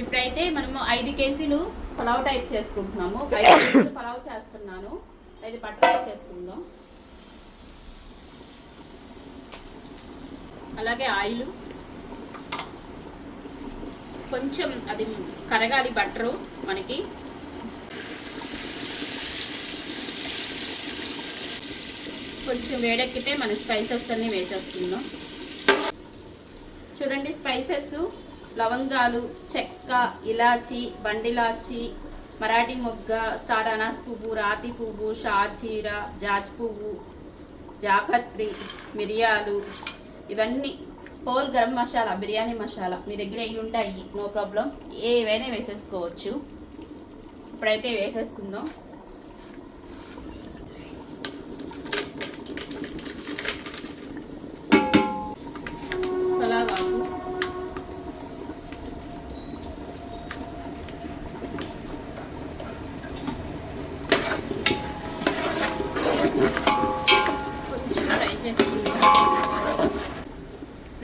ఇప్పుడైతే మనము ఐదు కేజీలు పలావ్ టైప్ చేసుకుంటున్నాము. ఐదు కేజీలు పలావ్ చేస్తున్నాను. ఐదు బటర్ ఫ్రై చేసుకుందాం. అలాగే ఆయిల్. కొంచెం అది కరగాలి బట్టరు మనకి. కొంచెం వేడెక్కితే మన స్పైసెస్ అన్ని వేసేస్తున్నాం. చూడండి స్పైసెస్ లవంగాలు చెక్క ఇలాచి బండిలాచి మరాఠీ మొగ్గ స్టార్ అనాస్ పువ్వు రాతి పువ్వు షాచీర జాజ్ పువ్వు జాపత్రి మిరియాలు ఇవన్నీ హోల్ గరం మసాలా బిర్యానీ మసాలా మీ దగ్గర ఇవి ఉంటాయి నో ప్రాబ్లం. ఏవైనా వేసేసుకోవచ్చు. ఇప్పుడైతే వేసేసుకుందాం.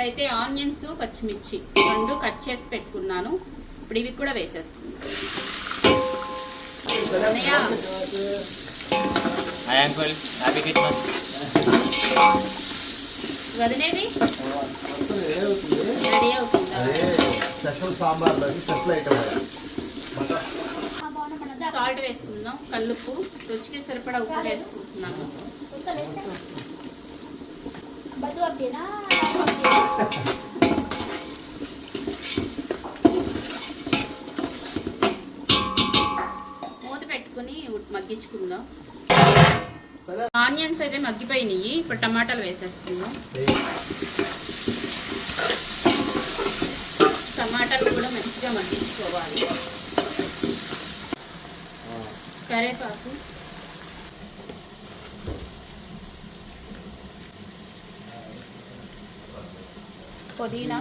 ఇప్పుడైతే ఆనియన్స్ పచ్చిమిర్చి రెండు కట్ చేసి పెట్టుకున్నాను. ఇప్పుడు ఇవి కూడా వేసేసుకుందాం. వదినేది రెడీ అవుతుందా? స్పెషల్ సాంబార్లోకి స్పెషల్ ఐటమ్ సాల్ట్ వేసుకుందాం. కల్లుప్పు. రుచికి సరిపడా ఉప్పు వేసుకుంటున్నాను. బస్సు పంపినా మూత పెట్టుకుని మగ్గించుకుందాం. ఆనియన్స్ అయితే మగ్గిపోయినాయి. ఇప్పుడు టమాటాలు వేసేసుకుందాం టమాటాలు కూడా మంచిగా మగ్గించుకోవాలి. కరేపాకు. పుదీనా.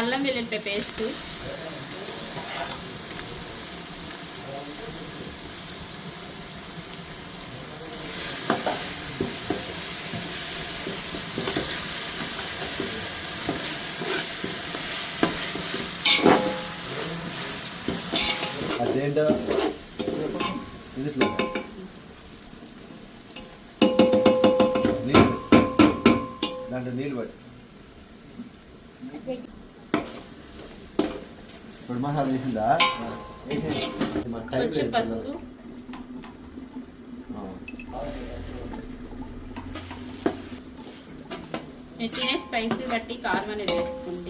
అల్లం వెల్లుల్లిపాయ పేస్ట్. అదేంటో ఇది ఇట్లా నీళ్ళు. దాంట్లో నీళ్ళు పట్టి. ఇప్పుడు మసాలా వేసిందా? తినే స్పైసీ బట్టి కారం అనేది వేసుకోండి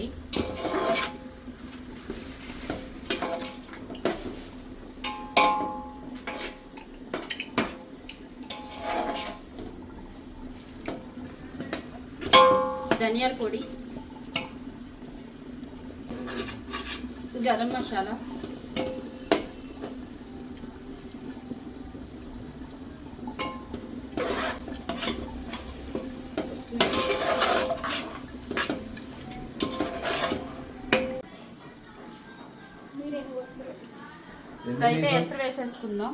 ధనియాల పొడి గరం మసాలా మీరేం వస్తారు ఇప్పుడైతే ఎన్ని ఎసరు వేసేసుకుందాం.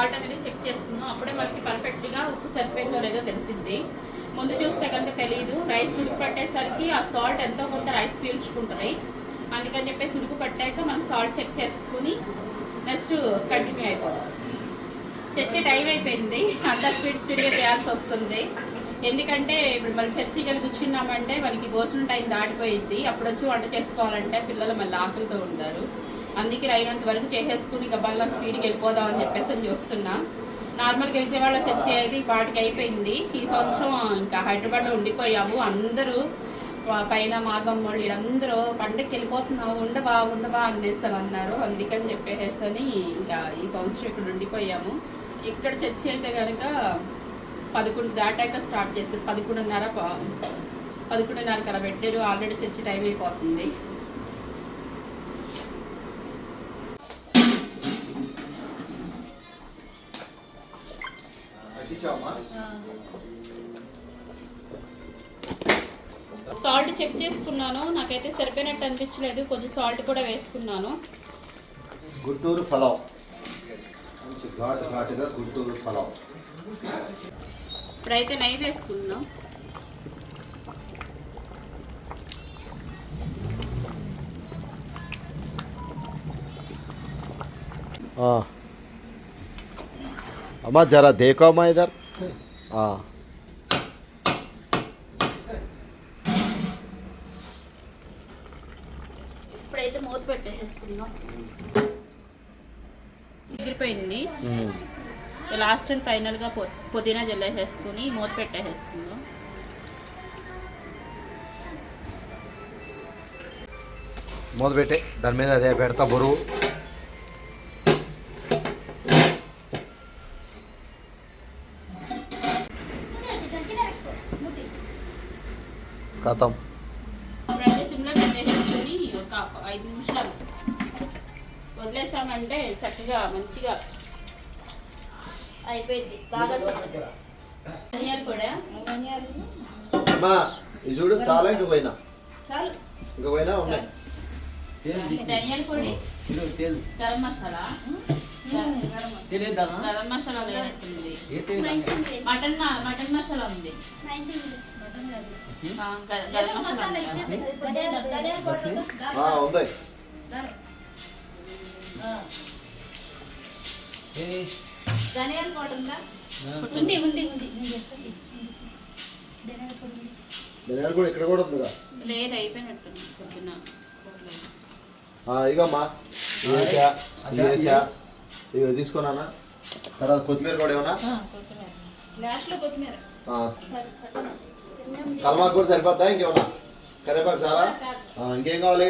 సాల్ట్ అనేది చెక్ చేస్తున్నాం. అప్పుడే మనకి పర్ఫెక్ట్గా ఉప్పు సరిపోయిందో లేదో తెలిసింది. ముందు చూస్తే కనుక తెలియదు రైస్ ఉడుకు పట్టేసరికి ఆ సాల్ట్ ఎంతో కొంత రైస్ పీల్చుకుంటుంది. అందుకని చెప్పేసి ఉడుకు పట్టాక మనం సాల్ట్ చెక్ చేసుకుని నెక్స్ట్ కంటిన్యూ అయిపోవాలి చర్చి టైం అయిపోయింది. అంత స్పీడ్ స్పీడ్గా చేయాల్సి వస్తుంది. ఎందుకంటే ఇప్పుడు మళ్ళీ చర్చి కనుక కూర్చున్నామంటే మనకి భోజనం టైం దాటిపోయింది. అప్పుడు వచ్చి వంట చేసుకోవాలంటే పిల్లలు మళ్ళీ ఆకలితో ఉంటారు. అందుకే అయినంత వరకు చేసేసుకుని గబాల్లా స్పీడ్కి వెళ్ళిపోదాం అని చెప్పేసి అని చూస్తున్నా. నార్మల్గా విజయవాడలో చర్చి అయితే ఈ పాటికి అయిపోయింది. ఈ సంవత్సరం ఇంకా హైదరాబాద్లో ఉండిపోయాము. అందరూ పైన పైన వాళ్ళు వీళ్ళందరూ పండగకి వెళ్ళిపోతున్నావు ఉండవా ఉండవా అనేస్తాను అన్నారు. అందుకని చెప్పేసేస్తని ఇంకా ఈ సంవత్సరం ఇక్కడ ఉండిపోయాము. ఇక్కడ చర్చి అయితే కనుక పదకొండు దాటాక స్టార్ట్ చేస్తారు. పదకొండున్నర పదకొండున్నర పదకొండున్నరకు అలా పెట్టారు. ఆల్రెడీ చర్చి టైం అయిపోతుంది. సాల్ట్ చెక్ చేసుకున్నాను. నాకైతే సరిపోయినట్టు అనిపించలేదు. కొంచెం సాల్ట్ కూడా వేసుకున్నాను. గుంటూరు పలావ్ మంచి ఘాటు ఘాటుగా గుంటూరు పలావ్ ఇప్పుడైతే నెయ్యి వేసుకుందాం हाँ अम्मा जरा देखो अम्मा इधर हाँ ఇప్పుడైతే మూత పెట్టేసుకుందాం ఎగిరిపోయింది हम्म, లాస్ట్ అండ్ ఫైనల్గా పొ పుదీనా జల్లేసేసుకుని మూత పెట్టేసేసుకుందాం మూత పెట్టే దాని మీద అదే పెడతా బరువు కథం ఐదు నిమిషాలు వదిలేసామంటే చక్కగా మంచిగా అయిపోయింది. బాగా ధనియాలు కూడా ఇది చూడు చాలా ఇంక పోయినా. చాలు. ఇంక పోయినా ఉన్నాయి. ధనియాల పొడి. గరం మసాలా. గరం మసాలా మటన్ మటన్ మసాలా ఉంది. ఉంది. ఆ, ఉంది ఉంది ఉంది ఉంది ధనియాలు కూడా ఇక్కడ కూడా ఉందిగా లేదు అయిపోయినట్టుంది పొద్దున ఆ, ఇగమ్మా ఇది వేసా ఇది వేసా ఇవి తీసుకున్నానా తర్వాత కొత్తిమీర. కూడా ఏమన్నా లాస్ట్లో కొత్తిమీర కలమాకు కూడా సరిపోద్దా? ఇంకేమన్నా? కరివేపాకు చాలా? ఆ, ఇంకేం కావాలి?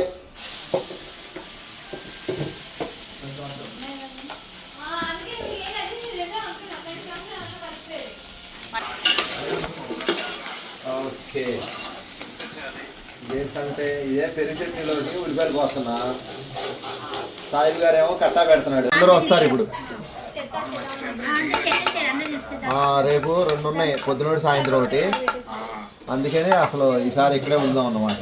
ఓకే. ఏంటంటే ఇదే పెరుగు చట్నీలోకి ఉల్లిపాయలు పోస్తున్నా. సాయిబు గారు ఏమో కట్టా పెడుతున్నాడు. అందరూ వస్తారు ఇప్పుడు. ఆ, రేపు రెండు ఉన్నాయి సాయంత్రం ఒకటి. అందుకనే అసలు ఈసారి ఇక్కడే ఉందాం అన్నమాట.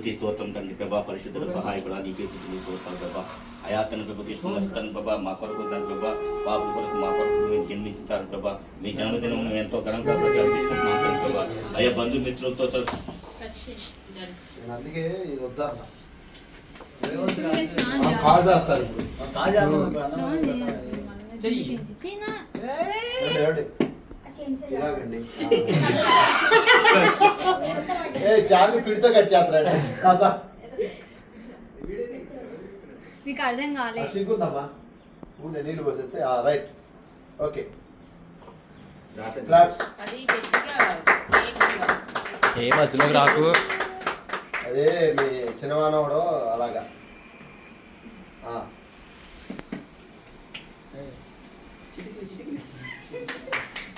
స్థుతి స్తోత్రం తండ్రి ప్రభా పరిశుద్ధుల సహాయకుడు నీకే స్థుతులు స్తోత్రాలు ప్రభా అయా తన ప్రభా కృష్ణ ప్రభా మా కొరకు తన ప్రభా పాప కొరకు మా కొరకు మీరు జన్మించుతారు ప్రభా మీ జన్మదినం మేము ఎంతో ఘనంగా ప్రచారించుకుంటున్నాం తండ్రి ప్రభా అయ్యా బంధుమిత్రులతో అందుకే ఇది కాజా ఇప్పుడు. ఏమండి? ఇలాగండి ఏ చాలు పిడితో కట్ చేస్తారండి కాదా మీకు అర్థం కాలే. సిగ్గుందమ్మా ఉండే నీళ్ళు పోసేస్తే రైట్. ఓకే. ఏ మధ్యలోకి రాకు? అదే మీ చిన్నమానవుడు అలాగా. ఆ.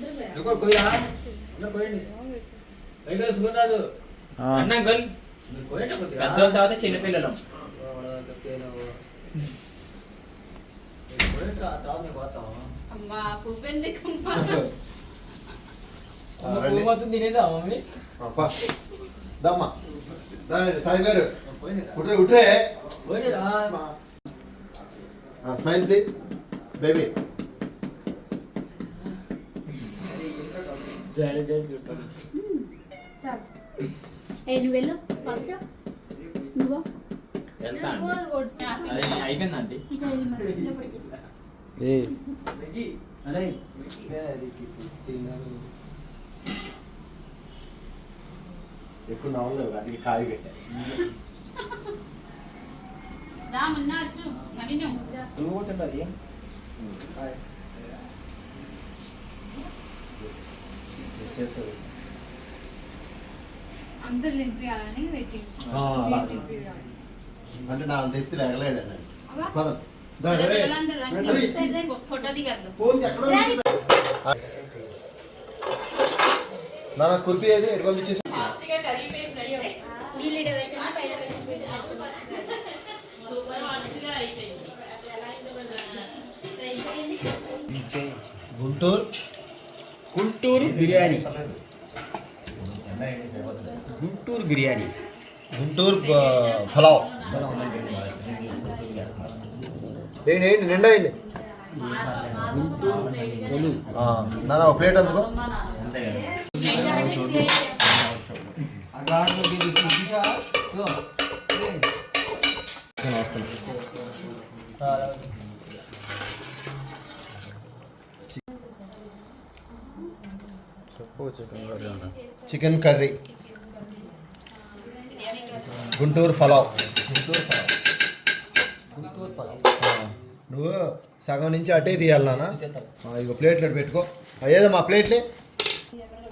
చూడాడు ఏ, ఆ, పళ్ళన్నీ బయట పడతాయి. దండమ్మ స్పూన్ తెస్తాను అంకుల్ పెద్దల తర్వాత చిన్నపిల్లలు. సాయి గారు. ఉట్రే ఉట్రే స్మైల్ ప్లీజ్. బేబీ. ఏ నువ్వు వెళ్ళు. ఫస్ట్. నువ్వు. అయిపోయిందండి. ఏ? ఎక్కువ నవ్వలేవు అది కాయ పెట్టా. రా మున్నాచ్చు నవీను. నువ్వు కొట్టుంటది చేస్తుంది. అంటే నా అంత ఎత్తి లేగలేడు నాన్న కుర్పీ ఏది ఎటు పంపించేసి. గుంటూరు. గుంటూరు బిర్యానీ. గుంటూరు బిర్యానీ. గుంటూరు బ- పలావ్. ఏంటి ఏంటి నిండా ఏంటి? ఆ, నాన్న ఒక ప్లేట్ అందుకో. Chicken curry. గుంటూరు పలావ్. ఆ, నువ్వు సగం నుంచి అటే తీయాలి నాన్న. ఆ, ఇగో ప్లేట్లు అటు పెట్టుకో. ఆ, ఏదమ్మా ప్లేట్లే.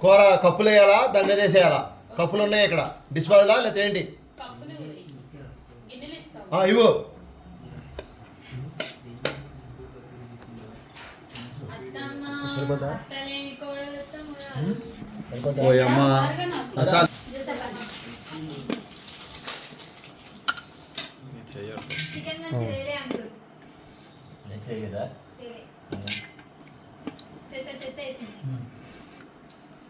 కూర కప్పులు వేయాలా? దాని మీద వేసేయాలా? కప్పులు ఉన్నాయి ఇక్కడ. డిస్పాజలా లేకపోతే ఏంటి? ఇవ్వు. కోడలు అత్తమ్మ. ఓ అమ్మా ఆ, చాలు చికెన్ మంచి లేలే అంకుల్ నెక్స్ట్ కదా లేలే. చెత్త చెత్త వేసింది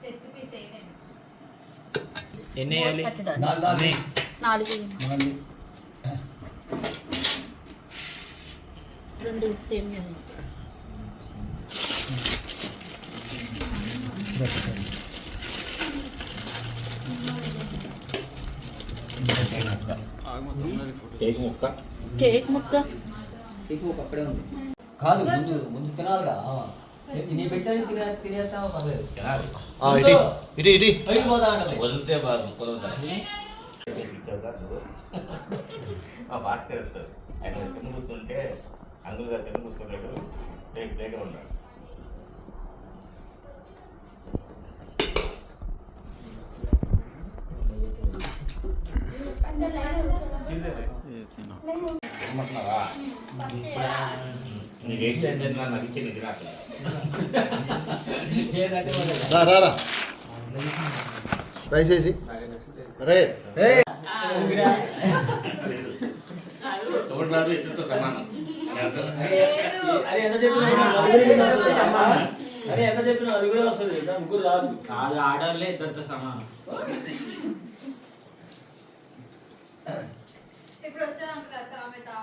టెస్ట్ పీస్ వేయలేదు ఎన్ని వేయాలి నాలుగు రెండు సేమ్ కేక్ ముక్క? కేక్ ముక్క. అక్కడే ఉంది. కాదు ముందు ముందు తినాలిగా. నీ పెట్టని తినే తినేస్తావా? పర్లేదు. ఇటీ ఇటీ. ఇటీ బయట పోతా ఉంటది వదిలితే బాగా ముక్కలు ఉంటాయి ఇచ్చావు కాదు మా భాస్కర్ ఆయన కూర్చుంటే అంగులు గారు కింద కూర్చున్నాడు ప్లేట్ ప్లేట్ ఉన్నాడు నీకు ఏ స్టైల్ తిన్నా నాకు ఇచ్చింది తినట్లేదు ఏంటంటే వాళ్ళు రా రా రా రైస్ వేసి. రే. సోడు రాదు ఇతరుతో సమానం. అరే ఎంత చెప్పినా కూడా నలుగురికి వస్తుంది సమానం. అరే ఎంత చెప్పినా నలుగురే వస్తుంది తెలుసా? ముగ్గురు రాదు. కాదు ఆడవాళ్ళే ఇద్దరితో సమానం ఇప్పుడు వస్తుంది అంకుల్ ఆ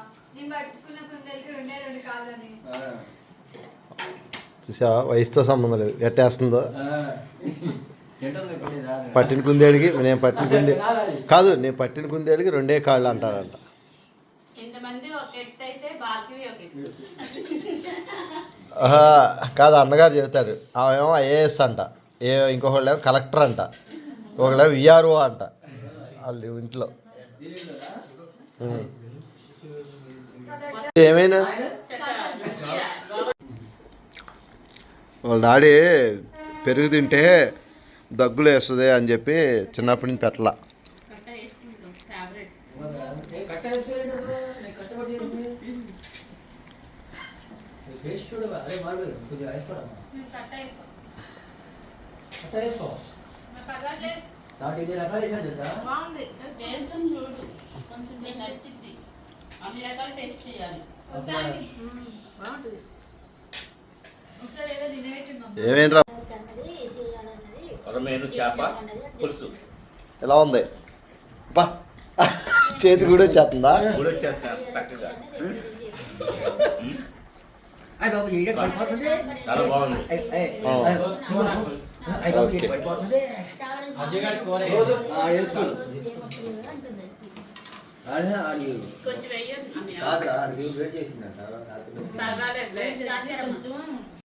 చూసావా వయసుతో సంబంధం లేదు. ఎట్టేస్తుందో. పట్టిన కుందేడికి నేను పట్టిన కుందే. కాదు నేను పట్టిన కుందేడికి రెండే కాళ్ళు అంటాడంట కాదు అన్నగారు చెబుతాడు ఆమెమో ఐఏఎస్ అంట. ఏ ఇంకొకళ్ళేమో కలెక్టర్ అంట. ఒకళ్ళేమో విఆర్ఓ అంట. వాళ్ళు ఇంట్లో. ఏమైనా? వాళ్ళ డాడీ పెరుగు తింటే దగ్గులు వేస్తుంది అని చెప్పి చిన్నప్పటి నుంచి పెట్టలా. ఇన్ని రకాలు వేసాను తెలుసా బాగుంది వేసుకొని చూడు కొంచెం నీకు నచ్చింది అన్ని రకాల టేస్ట్ చేయాలి. ఒకసారి. ఒకసారి ఏదో తినేట్టున్నాం ఏమైనా కొరమేను చేప పులుసు. ఎలా ఉంది? బా. చేతి కూడా వచ్చేస్తుందా? కూడా వచ్చేస్తాను చక్కగా. చాలా బాగుంది. ఓకే. పడిపోతుంది అజ్జగాడి కూర రోజు ఆడ వేసుకో ఆడ ఆడి కొంచెం వేయండి అన్నయ్య. కాదురా ఆడికి వెయిట్ చేసిందంట రాత్రి పర్వాలేదు కొంచెం